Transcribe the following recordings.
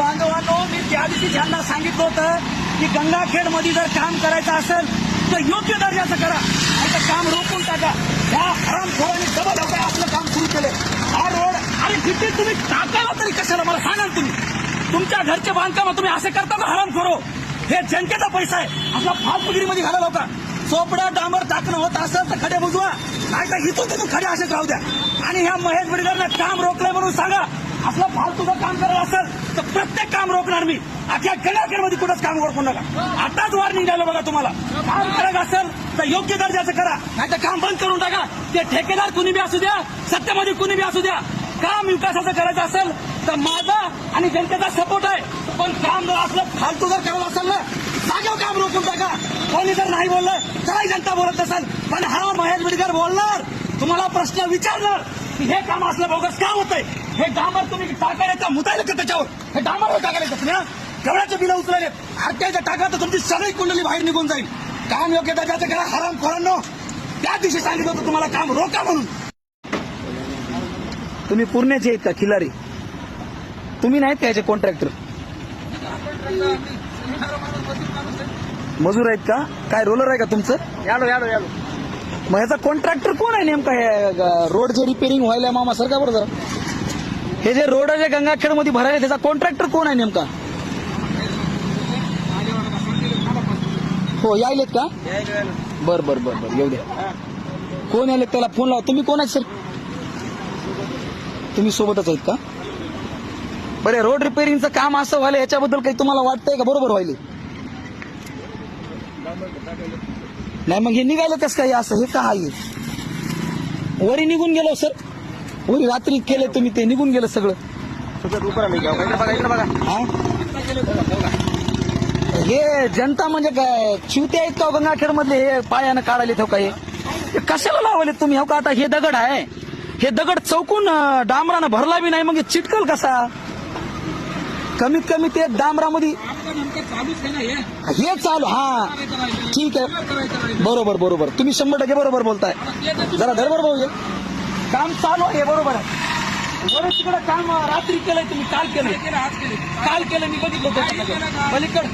बांधवांनो मी त्या दिवशी त्यांना सांगितलं होतं की गंगाखेडमध्ये जर काम करायचं असेल तर योग्य दर्जाचं करा. आणि तर काम रोखून टाका. ह्या हरामखोरांनी डबल होता आपलं काम सुरू केलं. हा रोड अरे तिथे तुम्ही टाकायला तरी कशाला? मला सांगाल तुम्ही. तुमच्या घरचे बांधकाम तुम्ही असे करता ना हरामखोरो हे जनतेचा पैसा आहे. आपला फालतुगिरीमध्ये घाला होता. चोपडा डांबर टाकणं होत असेल तर खडे बुजवा. नाही तर इथून तिथून खडे असेच राहू द्या. आणि ह्या महेश बिडकरनं काम रोखलंय म्हणून सांगा. असलं फालतूचं काम करत असेल तर प्रत्येक काम रोखणार मी. अख्या गडाखेडमध्ये कुठंच काम रोखू नका. आताच वॉर्निंग द्यायला बघा तुम्हाला. काम करत असेल तर योग्य दर्जाचं करा. नाही तर काम बंद करून टाका. ते ठेकेदार कुणी बी असू द्या सत्तेमध्ये कुणी बी असू द्या. काम विकासाचं करायचं असेल तर माझा आणि जनतेचा सपोर्ट आहे. पण काम जर असलं फालतू जर करायला असेल ना जागेवर काम रोखून टाका. कोणी जर नाही बोललं तरी जनता बोलत असेल पण हा महेश बिडकर बोलणार. तुम्हाला प्रश्न विचारणार. हे काम असलं बोगस का होतंय? हे डांबर तुम्ही टाकायला मुतायला का त्याच्यावर? हे डांबरवर टाकायला तुम्ही हा? केवढ्याचे बिलं उचलायले आरटीआयच्या टाका तर तुमची सगळी कुंडली बाहेर निघून जाईल. काम योग्य दर्जाचं करा हराम खोरांनो. त्या दिवशी सांगितलं होतं तुम्हाला काम रोका म्हणून. तुम्ही पुण्याचे आहेत का खिलारी तुम्ही नाहीत का याचे कॉन्ट्रॅक्टर मजूर आहेत का? काय रोलर आहे का तुमचं? यालो यालो यालो. मग याचा कॉन्ट्रॅक्टर कोण आहे नेमका हे रोड जे रिपेरिंग व्हायला मामा सर का बरं जरा? हे जे रोड जे गंगाखेडमध्ये भरायला त्याचा कॉन्ट्रॅक्टर कोण आहे नेमका? हो यायलेत का? बर बर बर बर येऊ द्या. कोण यायलेत? त्याला फोन लावा. तुम्ही कोण आहेत सर? तुम्ही सोबतच आहेत का? बरे रोड रिपेरिंगचं काम असं व्हायला याच्याबद्दल काही तुम्हाला वाटतंय का? बरोबर व्हायले? नाही मग हे निघालं कसं काय? असं हे का आहे? वरी निघून गेलो सर. वरी रात्री केले तुम्ही ते निघून गेलं सगळं. हा? हे जनता म्हणजे काय? चिवते आहेत का गंगाखेड मधले हे पायानं काढायले ठेव काय हे? कशाला लावले तुम्ही? हो का आता हे दगड आहे? हे दगड चौकून डांबरानं भरला बी नाही मग हे चिटकल कसा? कमीत कमी ते डांबरामध्ये हे. चालू हा. ठीक आहे. बरोबर बरोबर. तुम्ही शंभर टक्के बरोबर बोलताय. जरा धरबर भाऊ हे. काम चालू आहे बरोबर आहे. बरं तिकडे काम रात्री केलंय तुम्ही काल केलंय. काल केलं. मी बघितलं होतं पलीकड.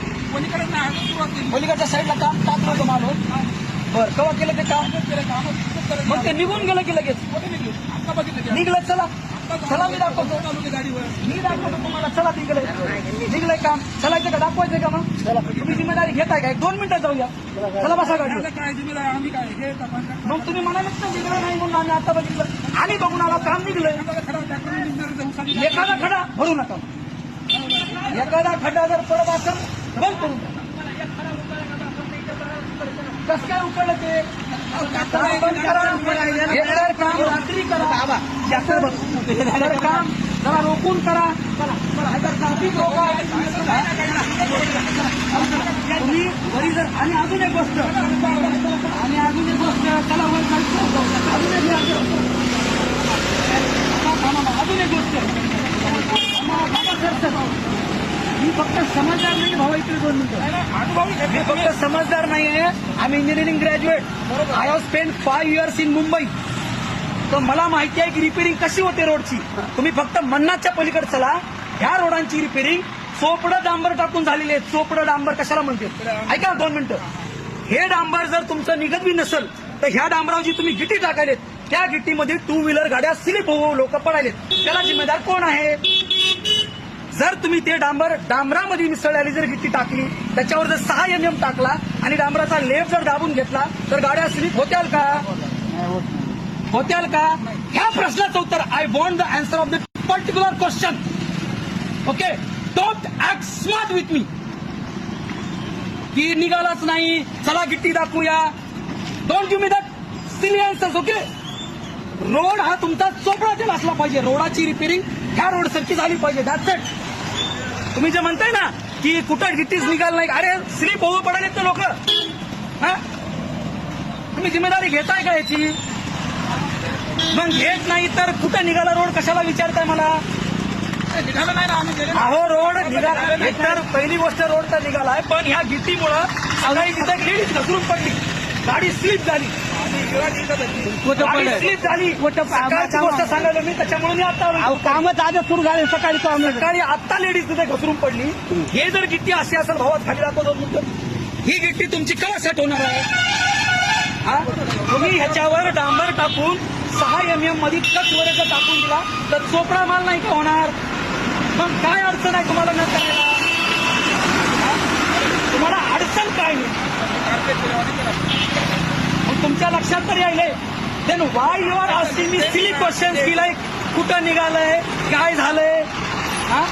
पलीकडच्या साईडला काम टाकलं होतं माणूस. बरं केव्हा केलं ते काम? मग ते निघून गेलं की लगेच? निघलं चला. चला मी दाखवतो. मी दाखवतो तुम्हाला. चला निघलंय निघलंय काम. चलायचं का दाखवायचं का मग? तुम्ही जिम्मेदारी घेताय का एक दोन मिनिटं जाऊया. चला बसा गाडी मग तुम्ही म्हणाले ना निघलं नाही म्हणून आम्ही आता बघितलं. आणि बघून आला काम निघलंय. एखादा खडा भरू नका. एखादा खड्डा जर पडत असेल बंद करून. कसं काय उकळलं ते? काम करा. रात्री करा तर काम जरा रोखून करा तुम्ही जर आणि अजून एक गोष्ट आणि अजून एक गोष्ट त्याला वर अजून एक गोष्ट. अजून एक गोष्ट सर, फक्त समजदार नाही भाऊ इकडे दोन मिनिटं. मी फक्त समजदार नाही आहे. आम्ही engineering graduate I have spend five years in Mumbai तर मला माहिती आहे की रिपेरिंग कशी होते रोडची. तुम्ही फक्त मन्नाच्या पलीकडे चला. ह्या रोडांची रिपेरिंग चोपडं डांबर टाकून झालेली आहे चोपडं डांबर कशाला म्हणते ऐका दोन मिनिटं. हे डांबर जर तुमचं निघत बी नसेल तर ह्या डांबरावर जी तुम्ही गिट्टी टाकायलेत. त्या गिट्टीमध्ये टू व्हीलर गाड्या स्लिप होऊ लोक पडायलेत. त्याला जिम्मेदार कोण आहे? जर तुम्ही ते डांबर डांबरामध्ये मिसळलेली जर गिट्टी टाकली त्याच्यावर जर सहा एम एम टाकला आणि डांबराचा लेप जर दाबून घेतला तर गाड्या स्लिप होत्याल का? होत्याल का? ह्या प्रश्नाचं उत्तर I want the answer of the particular question okay don't act smart with me की निघालाच नाही. चला गिट्टी दाखवूया. Don't give me that silly answers okay road हा तुमचा चोपडातील असला पाहिजे. रोडाची रिपेरिंग ह्या रोड सारखी झाली पाहिजे. दॅट्स इट तुम्ही जे म्हणताय ना की कुठं गिट्टीच निघाल नाही. अरे स्लिप होऊ पडालेत ते लोक. तुम्ही जिम्मेदारी घेताय का याची? मग घेत नाही तर कुठं निघाला रोड? कशाला विचारताय मला? अहो रोड निघाला. एकतर पहिली गोष्ट रोड तर निघालाय पण ह्या गिट्टीमुळं सगळी तिथे लेडीज घसरून पडली. गाडी स्लिप झाली. आहे? स्लिप झाली. सकाळची गोष्ट सांगायला मी त्याच्यामुळे मी आता आलो. कामच आजच सुरू झाले सकाळी काम सकाळी आत्ता लेडीज तिथे घसरून पडली. हे जर गिट्टी अशी असेल भावात खाली दाखव दोन मिनिटं. ही गिट्टी तुमची कवा सेट होणार आहे? हा? तुम्ही ह्याच्यावर डांबर टाकून सहा एम एममध्ये कच वरचा टाकून दिला तर चोपडा माल नाही का होणार? मग काय अडचण आहे तुम्हाला न करायला? हा? तुम्हाला अडचण काय मग तुमच्या लक्षात तर यायले then why you are asking me silly question की लाईक कुठं निघालंय? काय झालंय? हा?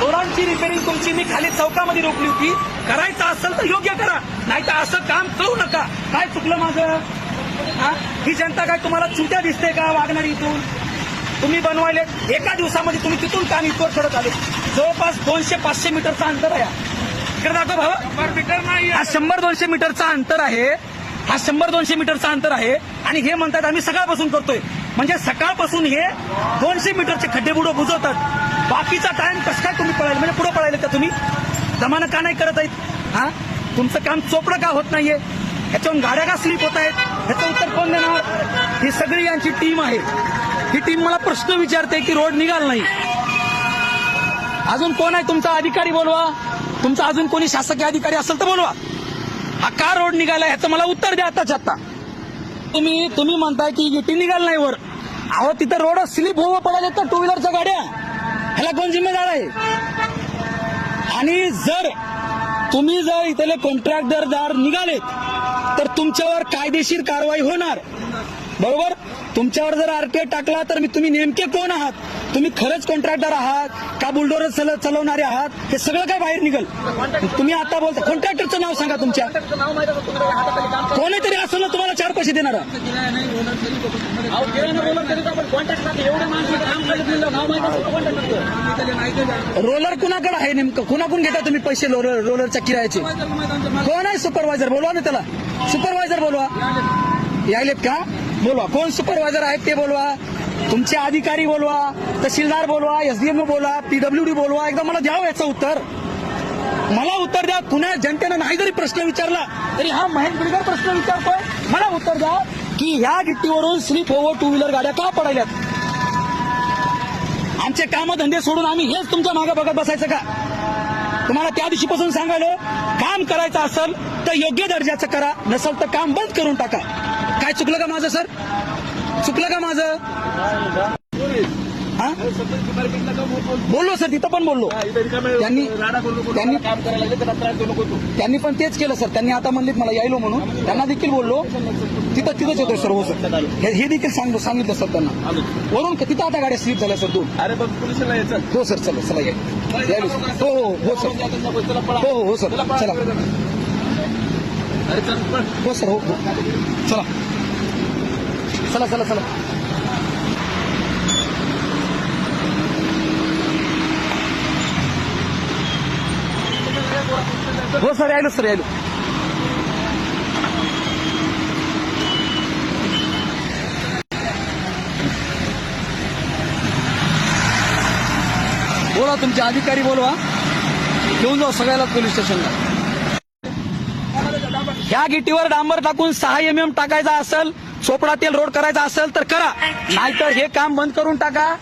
रोडांची रिपेरिंग तुमची मी खाली चौकामध्ये रोखली होती. करायचं असेल तर योग्य करा. नाही तर असं काम करू नका. काय चुकलं माझं? हा? ही जनता काय तुम्हाला चुट्या दिसते का वागणार इथून? तुम्ही बनवायले एका दिवसामध्ये तुम्ही तिथून काम इथवर करत आले. जवळपास दोनशे पाचशे मीटरचं अंतर आहे. इकडे दाखव भाऊ. मीटर नाही शंभर दोनशे मीटरचा अंतर आहे. हा शंभर दोनशे मीटरचा अंतर आहे. आणि हे म्हणतात आम्ही सकाळपासून करतोय. म्हणजे सकाळपासून हे दोनशे मीटरचे खड्डे बुडो बुजवतात. बाकीचा टाइम कसं काय तुम्ही पळायला म्हणजे पुढे पळायला का तुम्ही? जमानं का नाही करत आहेत? हा? तुमचं काम चोपडं का होत नाहीये? ह्याच्यावरून गाड्या का स्लिप होत आहेत? ह्याचं उत्तर कोण देणार? ही सगळी यांची टीम आहे. ही टीम मला प्रश्न विचारते की रोड निघाल नाही. अजून कोण आहे तुमचा अधिकारी बोलवा? तुमचा अजून कोणी शासकीय अधिकारी असेल तर बोलवा. हा का रोड निघाला ह्याचं मला उत्तर द्या आताच्या आता तुम्ही तुम्ही म्हणताय की गिटी निघाल नाही वर. अहो तिथं रोड स्लिप होऊ पडायला तर टू व्हीलरच्या गाड्या. ह्याला कोण जिम्मेदार आहे? आणि जर तुम्ही जर इथले कॉन्ट्रॅक्टरदार निघालेत तर तुमच्यावर कायदेशीर कारवाई होणार. बरोबर? तुमच्यावर जर आरटीओ टाकला तर मी तुम्ही नेमके कोण आहात? तुम्ही खरंच कॉन्ट्रॅक्टर आहात का बुलडोर चालवणारे आहात? हे सगळं काय बाहेर निघल? तुम्ही आता बोलता कॉन्ट्रॅक्टरचं नाव सांगा तुमच्या. कोणीतरी असं ना तुम्हाला चार पैसे देणार. रोलर कुणाकडे आहे नेमकं? कुणाकडून घेता तुम्ही पैसे रोलर रोलरच्या किरायाचे? कोण आहे सुपरवायझर बोलवा ना त्याला. सुपरवायझर बोलवा. यायलेत का? बोलवा. कोण सुपरवायझर आहेत ते बोलवा. तुमचे अधिकारी बोलवा तहसीलदार बोलवा एसडीएम बोलवा पीडब्ल्यूडी बोलवा. एकदा मला द्यावं याचं उत्तर? मला उत्तर द्या. पुण्या जनतेनं नाही जरी प्रश्न विचारला तरी हा महेश बिडकर प्रश्न विचारतोय. मला उत्तर द्या की ह्या गिट्टीवरून स्लीप ओव्हर टू व्हीलर गाड्या का पडायल्यात? आमचे कामधंदे सोडून आम्ही हेच तुमच्या मागे बघत बसायचं का? तुम्हाला त्या दिवशीपासून सांगायलो काम करायचं असेल तर योग्य दर्जाचं करा नसेल तर काम बंद करून टाका. काय चुकलं का माझं सर? चुकलं का माझं? हा? बोललो सर तिथं पण बोललो. त्यांनी त्यांनी त्यांनी पण तेच केलं सर. त्यांनी आता म्हणलीत मला यायलो म्हणून. त्यांना देखील बोललो. तिथं तिथंच होतो सर हो सर. हे हे देखील सांग सांगितलं सर त्यांना. वरून का- तिथं आता गाड्या स्लिप झाल्या सर दोन. अरे बघ पोलिसांना यायचं. हो सर चला चला या. हो हो हो सर. हो हो हो सर. चला. हो सर हो हो. चला. चला चला चला. हो सर यायलो सर यायलो. बोला तुमचे अधिकारी बोलवा. घेऊन जाऊ सगळ्याला पोलीस स्टेशनला. ह्या गिटीवर डांबर टाकून सहा एम एम टाकायचा असेल चोपडा तेल रोड करायचा असेल तर करा. नाहीतर हे काम बंद करून टाका.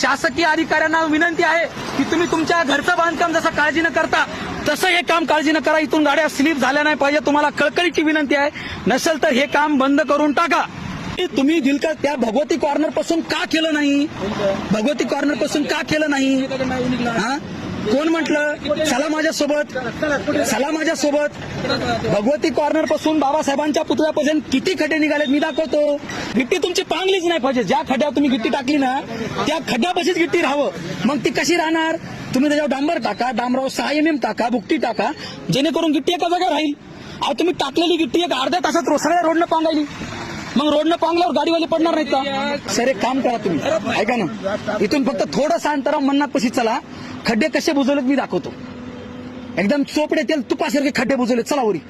शासकीय अधिकाऱ्यांना विनंती आहे की तुम्ही तुमच्या घरचं बांधकाम जसं काळजी न करता तसं हे काम काळजी न करा. इथून गाड्या स्लीप झाल्या नाही पाहिजे. तुम्हाला कळकळीची विनंती आहे. नसेल तर हे काम बंद करून टाका. तुम्ही दिलकर त्या भगवती कॉर्नरपासून का केलं नाही? भगवती कॉर्नरपासून का केलं नाही? हा? कोण म्हटलं? चला माझ्यासोबत. चला माझ्यासोबत. भगवती कॉर्नरपासून बाबासाहेबांच्या पुतळ्यापासून किती खड्डे निघालेत मी दाखवतो. गिट्टी तुमची पांगलीच नाही पाहिजे. ज्या खड्ड्यावर तुम्ही गिट्टी टाकली ना त्या खड्ड्यापाशीच गिट्टी राहावं. मग ती कशी राहणार? तुम्ही त्याच्यावर डांबर टाका डांबरावर सहा एम एम टाका बुकटी टाका. जेणेकरून गिट्टी एका जागा राहील. अहो तुम्ही टाकलेली गिट्टी एक अर्ध्या तासात रोसळ्या रोडनं पांगायली. मग रोडनं पांगल्यावर गाडीवाले पडणार नाहीत का? सर एक काम करा तुम्ही. ऐका ना. इथून फक्त थोडंसं अंतरा मन्नात पशी चला. खड्डे कसे बुजवलेत मी दाखवतो. एकदम चोपडे तेल तुपासारखे खड्डे बुजवले चला वरी.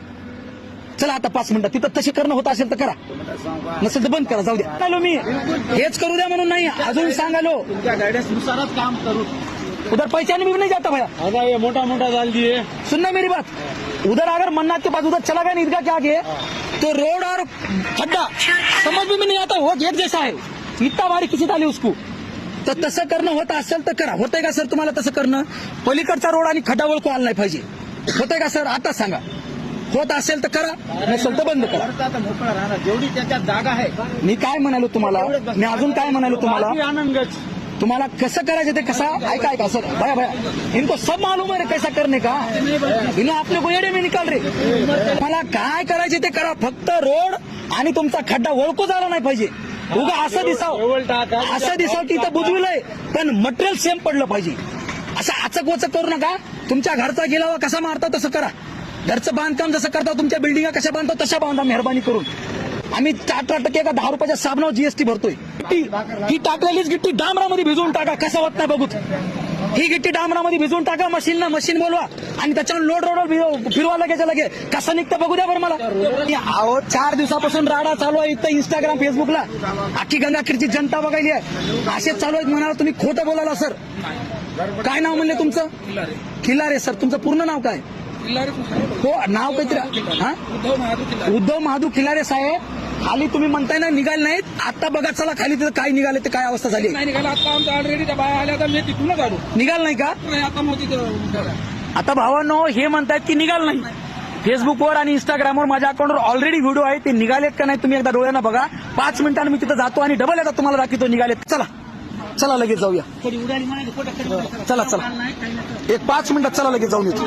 चला आता पाच मिनिटं. तिथं तसे करणं होत असेल तर करा. नसेल तर बंद करा. जाऊ द्या. आलो मी. हेच करू द्या म्हणून नाही. अजून सांगालो. तुमच्या गाड्यानुसारच काम करू. उधर पैसे भी नहीं जाता भैया. हे मोठा मोठा जाल दिए सुनना मेरी बात. उधर अगर मन्नाथ के पास उधर चला गया ना ईदगाह के आगे? तो रोड और खड्डा. समझ में भी नहीं आता. वो गेट जैसा है. इतना बारी किसी डाली उसको. तर तसं करणं होत असेल तर करा. होतंय का सर तुम्हाला तसं करणं? पलीकडचा रोड आणि खड्डा ओळखू आला नाही पाहिजे. होतंय का सर? आता सांगा. होत असेल तर करा. नसेल तर बंद करा. मोकळा राहणार. जेवढी त्याच्यात जागा आहे. मी काय म्हणालो तुम्हाला? मी अजून काय म्हणालो तुम्हाला? तुम्हाला कसं करायचं ते कसा? ऐका ऐका सर. भया भया. इनको सब मालूम है रे कैसा करने का? इन्हें आपले को येडे में निकाल रे. मला काय करायचे ते करा. फक्त रोड आणि तुमचा खड्डा ओळखू झाला नाही पाहिजे. उगा असं दिसाव. असं दिसाव की इथं बुजविलंय. पण मटेरियल सेम पडलं पाहिजे. असं आचक वचक करू नका. तुमच्या घरचा गिलावा कसा मारता तसं करा. घरचं बांधकाम जसं करता तुमच्या बिल्डिंगा कशा बांधता तशा बांधा मेहरबानी करून. आम्ही अठरा टक्के का दहा रुपयाच्या साबणावर जीएसटी भरतोय. गिट्टी ही टाकलेलीच गिट्टी डांबरामध्ये भिजवून टाका. कसं होत नाही बघूत. ही गिट्टी डांबरामध्ये भिजवून टाका मशीन मशीन बोलवा. आणि त्याच्यावर लोड रोड फिरवा लगेच लगे कसं निघतं बघू द्या बरं मला. अहो चार दिवसापासून राडा चालू आहे इथं इंस्टाग्राम फेसबुकला अख्खी गंगाखेडची जनता बघायली आहे. असेच चालू आहेत म्हणाला तुम्ही खोटं बोलाला सर. काय नाव म्हणले तुमचं? खिल्लारे सर. तुमचं पूर्ण नाव काय? हो नाव काहीतरी हा? उद्धव महादू खिलारे साहेब? खाली तुम्ही म्हणताय ना निघाले नाहीत. आता बघा चला खाली तिथं काय निघाले ते काय अवस्था झाली. नाही निघाला आता आमचं ऑलरेडी त्या बाया आल्या तर मी तिथूनच आलो. निघाल नाही का? नाही आता मग तिथं आता भावांनो हे म्हणतायत की निघाल नाही. फेसबुकवर आणि इंस्टाग्रामवर माझ्या अकाउंटवर ऑलरेडी व्हिडिओ आहे ते निघालेत का नाही तुम्ही एकदा डोळ्यानं बघा. पाच मिनिटांनी मी तिथं जातो आणि डबल येतात तुम्हाला दाखवतो निघालेत. चला. चला लगेच जाऊया. चला चला. एक पाच मिनिटात चला लगेच जाऊन येतो.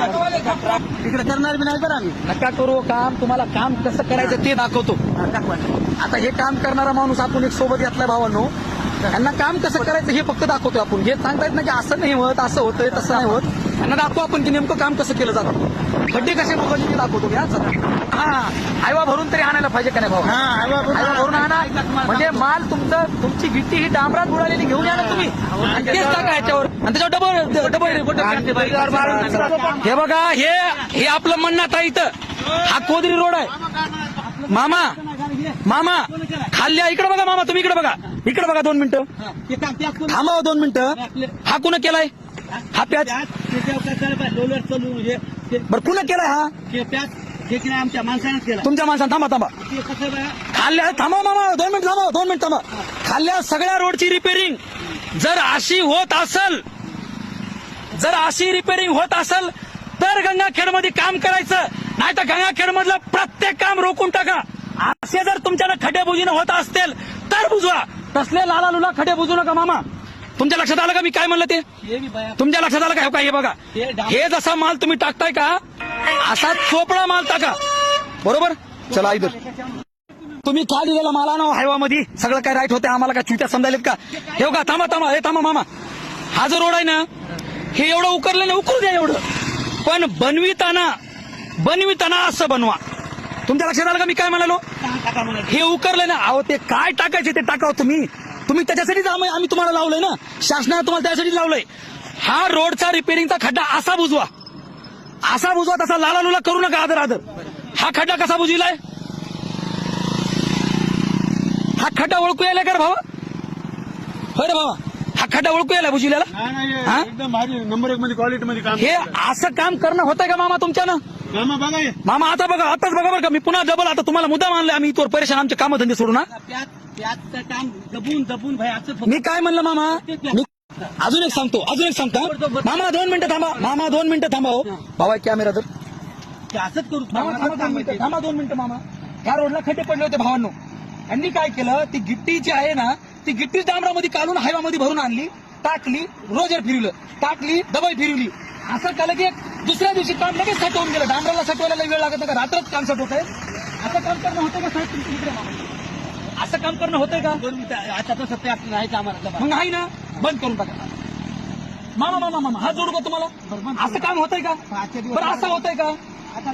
तिकडे करणार बी नाही बरं आम्ही. नका करू काम. तुम्हाला काम कसं करायचं ते दाखवतो. आता हे काम करणारा माणूस आपण एक सोबत घेतलाय भावांनो. त्यांना काम कसं करायचं हे फक्त दाखवतोय आपण. हे सांगतायत ना की असं नाही होत असं होतंय तसं नाही होत. त्यांना दाखवू आपण की नेमकं काम कसं केलं जातं. खड्डे कसे ते दाखवतो घ्या चला. हा आयवा भरून तरी आणायला पाहिजे का नाही भाऊ? हा आयवा भरून आणा. म्हणजे माल तुमचं तुमची गिट्टी ही डांबरात बुडालेली घेऊन या ना तुम्ही. आणि तेच टाका ह्याच्यावर आणि त्याच्यावर डबल डबल हे बघा हे हे आपलं म्हणणं आहे इथं. हा कोदरी रोड आहे. मामा मामा खाल्ल्या. इकडे बघा मामा तुम्ही इकडे बघा. इकडे बघा दोन मिनिटं. थांबा हो दोन मिनिटं. हा कुणा केलाय? हा प्याज? बरं कुणा केलाय हा? हे आमच्या माणसानेच केला तुमच्या माणसानं थांबा थांबा. खाल्ल्या थांबा मामा दोन मिनिट थांबा दोन मिनिट थांबा. खाल्ल्या सगळ्या रोडची रिपेरिंग. जर अशी होत असल जर अशी रिपेरिंग होत असल तर गंगाखेडमध्ये काम करायचं. नाही तर गंगाखेड मधलं प्रत्येक काम रोखून टाका. असे जर तुमच्याला खडे बुजीनं होत असतील तर बुजवा. तसले लाला लुला खडे बुजू नका मामा. तुमच्या लक्षात आलं का मी काय म्हणलं ते? हे तुमच्या लक्षात आलं का हे का? हे बघा. हे जसा माल तुम्ही टाकताय का असा चोपडा माल टाका. बरोबर? चला इधर तुम्ही का दिलेला मला ना हायवामध्ये? सगळं काय राईट होते आम्हाला काय चुत्या समजायलेत का? हे बघा थांबा थांबा. हे थांबा मामा. हा जो रोड आहे ना हे एवढं उकरलं ना उकरू द्या एवढं. पण बनविताना बनविताना असं बनवा. तुमच्या लक्षात आलं का मी काय म्हणालो? हे उकरलं ना. अहो ते काय टाकायचे ते टाकाव तुम्ही. तुम्ही त्याच्यासाठीच आम्ही आम्ही तुम्हाला लावलंय ना. शासनाने तुम्हाला त्यासाठी लावलंय. हा रोडचा रिपेरिंगचा खड्डा असा बुजवा. असा बुजवा तसा लाला लुला करू नका आदर आदर. हा खड्डा कसा बुजविलाय? हा खड्डा ओळखू यायला का भावा? होय रे भावा. हा खड्डा ओळखू यायला भारी. नंबर एक मध्ये क्वालिटी मध्ये काम हे असं काम करणं होतंय का मामा तुमच्यानं? मामा बघा हे. मामा आता बघा आताच बघा बरं का मी पुन्हा डबल आता तुम्हाला मुद्दा मानले आम्ही इथवर परेशान आमचे कामधंदे सोडू ना काम दबून दबून भाई असं फक्त मी काय म्हणलं मामा? मी अजून एक सांगतो अजून एक सांगतो हा. मामा दोन मिनिटं थांबा मामा दोन मिनिटं थांबा हो. भावा कॅमेरा तर ते असंच करू मामा थांबा दोन मिनिटं थांबा दोन मिनिटं मामा. ह्या रोडला खड्डे पडले होते भावांनो. यांनी काय केलं ती गिट्टी जी आहे ना ती गिट्टी डांबरामध्ये काढून हायवामध्ये भरून आणली टाकली रोजर फिरवलं टाकली डबल फिरवली. असं केलं की एक दुसऱ्या दिवशी काम लगेच सटवून गेलं. डांबराला सटवायला लई वेळ लागत नाही का? रात्रच काम सटवत आहे. असं काम करणं होतं का साहेब तुमच्या इकडे? असं काम करणं होतंय का? आता तसं प्याज राहायचं आम्हाला? मग आहे ना. बंद करून टाका. मामा मामा मामा हा जोडू का तुम्हाला? असं काम होतंय का? बरं असं होतंय का? आता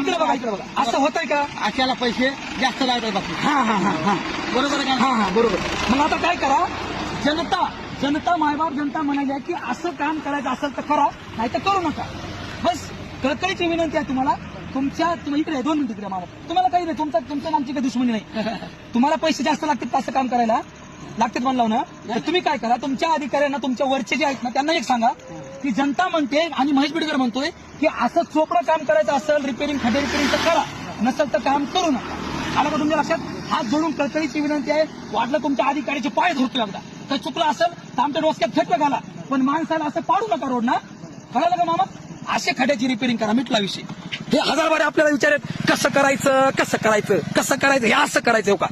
इकडे बघा इकडे बघा. असं होतंय का? अशाला पैसे जास्त लागतात बाकी. हा हा हा हा. बरोबर आहे का? हा हा बरोबर. मग आता काय करा? जनता जनता मायबाप जनता म्हणाली की असं काम करायचं असेल तर करा नाही तर करू नका. कळकळीची विनंती आहे तुम्हाला. तुमच्या तुम्ही इकडे दोन मिनिटं इकडे मामा तुम्हाला काही नाही तुमचा तुमच्या नामची काही दुश्मनी नाही. तुम्हाला पैसे जास्त लागतील असं काम करायला? लागतात म्हणलं ना तर तुम्ही काय करा तुमच्या अधिकाऱ्यांना तुमच्या वरचे जे आहेत ना त्यांना एक सांगा. की जनता म्हणते आणि महेश बिडकर म्हणतोय की असं चोपडं काम करायचं असेल रिपेरिंग खड्डे रिपेरिंग तर करा. नसेल तर काम करू नका. आलं का तुमच्या लक्षात? हात जोडून कळकळीची विनंती आहे. वाटलं तुमच्या अधिकाऱ्याचे पाय धरतो एकदा. तर चुकलं असेल तर आमच्या डोसक्यात फेटलं घाला. पण माणसाला असं पाडू नका रोड ना कळालं का मामा? असे खड्याची रिपेअरिंग करा मिटला विषय. हे हजार बारे आपल्याला विचारत कसं करायचं कसं करायचं कसं करायचं हे असं करायचं हो का?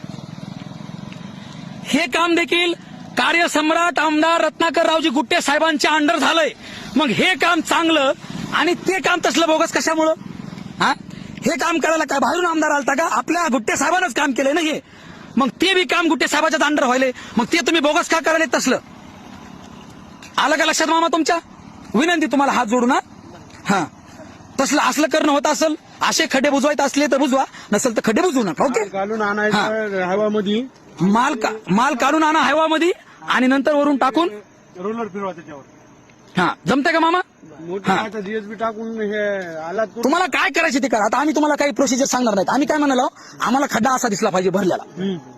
हे काम देखील कार्यसम्राट आमदार रत्नाकर रावजी गुट्टे साहेबांच्या अंडर झालंय. मग हे काम चांगलं आणि ते काम तसलं बोगस कशामुळं? हा? हे काम करायला काय बाहेरून आमदार आलता का? आपल्या गुट्टे साहेबांनाच काम केलंय ना हे? मग ते बी काम गुट्टे साहेबाच्याच अंडर व्हायले मग ते तुम्ही बोगस का करायला तसलं? आलं का लक्षात मामा तुमच्या? विनंती तुम्हाला हात जोडू ना हा. तसलं असलं करणं होत असेल असे खड्डे बुजवायचे असले तर बुजवा नसेल तर खड्डे बुजवू नका ओके? घालून आणायचं हवामध्ये. माल का माल काढून आणा हवामध्ये आणि नंतर वरून टाकून रोलर फिरवा त्याच्यावर. हा. जमते का मामा? मोठं डीएसबी टाकून हे करून तुम्हाला काय करायचे ते करा. आता आम्ही तुम्हाला काही प्रोसिजर सांगणार नाहीत. आम्ही काय म्हणालो आम्हाला खड्डा असा दिसला पाहिजे भरलेला.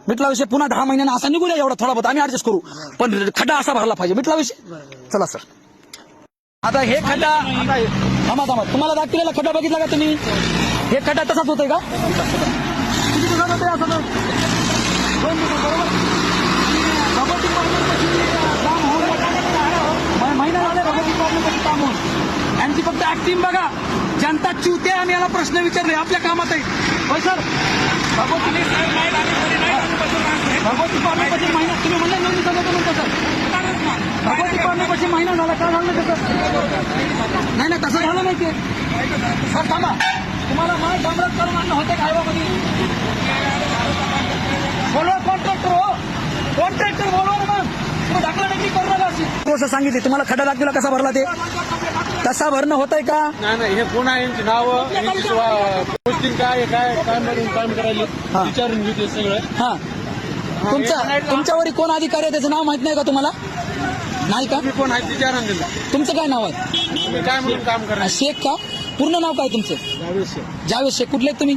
मिटला विषय पुन्हा दहा महिन्यानं असा निघूया एवढा थोडा बहुत. आम्ही ऍडजस्ट करू. पण खड्डा असा भरला पाहिजे. मिटला विषय? चला सर आता हे खड्डा थांबा थांबा. तुम्हाला दाखवलेला खड्डा बघितला का तुम्ही? हे खड्डा तसाच होतोय का? किती दिवसात होतोय असं दोन बरोबर? भगवती काम होऊन महिना झाले भगवती काम होऊन. यांची फक्त ऍक्टिंग बघा. जनता चिवते आणि याला प्रश्न विचारले. आपल्या कामात आहे. होय सर? भगवती भगवती कॉर्नरपाशी महिना तुम्ही म्हणले नोंदणी सांगतो म्हणतो सर भगवती कॉर्नरपाशी महिना झाला काय झालं तसं नाही नाही तसं झालं नाही ते. सर थांबा. तुम्हाला माल डांबरात करून आणणं होतं का हायवामध्ये? बोलवा कॉन्ट्रॅक्टर हो. कॉन्ट्रॅक्टर बोलवा ना मग. तुम्ही करणार अशी. गोष्ट सांगितली. तुम्हाला खड्डा दाखविला कसा भरला ते? तसा भरणं होतंय का? नाही नाही हे कोण आहे? यांची नावं यांची पोस्टिंग काय काय काय म्हणून काम करायले? हा. विचारून घेते सगळं. हा. तुमच्या तुमच्यावरी कोण अधिकारी आहे? त्याचं नाव माहीत नाही का तुम्हाला? नाही का? कोण आहे विचारून दिलं तुमचं काय नाव आहे? काय म्हणून काम शेख का? पूर्ण नाव काय तुमचं? जावेद शेख. कुठले आहेत तुम्ही?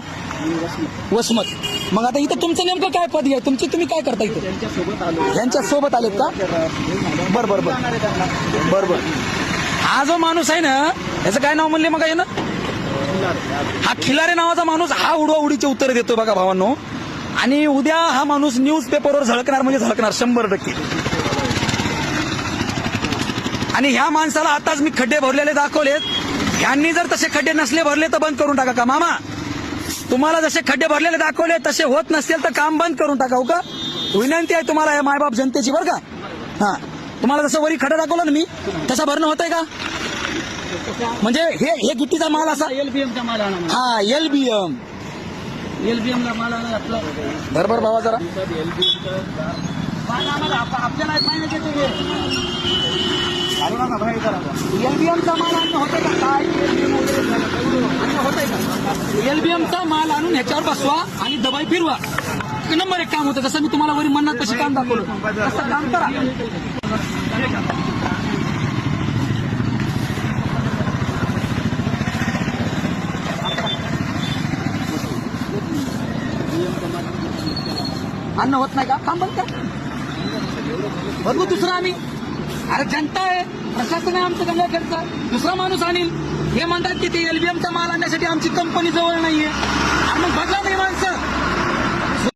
वसमत. मग आता इथं तुमचं नेमकं काय पद आहे? तुमची तुम्ही काय करता इथं? यांच्या सोबत आलेत का? बर बर बर. बर बर. हा जो माणूस आहे ना याचं काय नाव म्हणले मग आहे ना हा खिलारे नावाचा माणूस हा उडवा उडीचे उत्तर देतो बघा भावांनो. आणि उद्या हा माणूस न्यूज पेपरवर झळकणार म्हणजे झळकणार शंभर टक्के. आणि ह्या माणसाला आताच मी खड्डे भरलेले दाखवलेत. ह्यांनी जर तसे खड्डे नसले भरले तर बंद करून टाका का मामा? तुम्हाला जसे खड्डे भरलेले दाखवले तसे होत नसतील तर काम बंद करून टाका हो का? विनंती आहे तुम्हाला या मायबाप जनतेची बरं का? हा. तुम्हाला जसं वरी खडा दाखवलं ना मी तसं भरणं होतंय का? म्हणजे हे हे गिट्टीचा माल असा एलबीएमचा माल हा एलबीएम. ला माल आणा आपला. बरोबर भावा जरा. आम्हाला आपल्याला महिन्याचे ते एलबीएमचा माल आणणं होतंय का? काय होतंय का? एलबीएमचा माल आणून ह्याच्यावर बसवा आणि दबाई फिरवा. एक नंबर एक काम होतं. जसं मी तुम्हाला वरी म्हणणार तशी काम दाखवलं. तसं काम करा. अन्न होत नाही का? काम बंद कर बघू दुसरं आम्ही. अरे जनता आहे. प्रशासन आहे आमचं गंगाखेडचं. दुसरा माणूस आणील. हे म्हणतात की ते एलबीएमचा माल आणण्यासाठी आमची कंपनी जवळ नाहीये. आणि मग बदला नाही माणसं.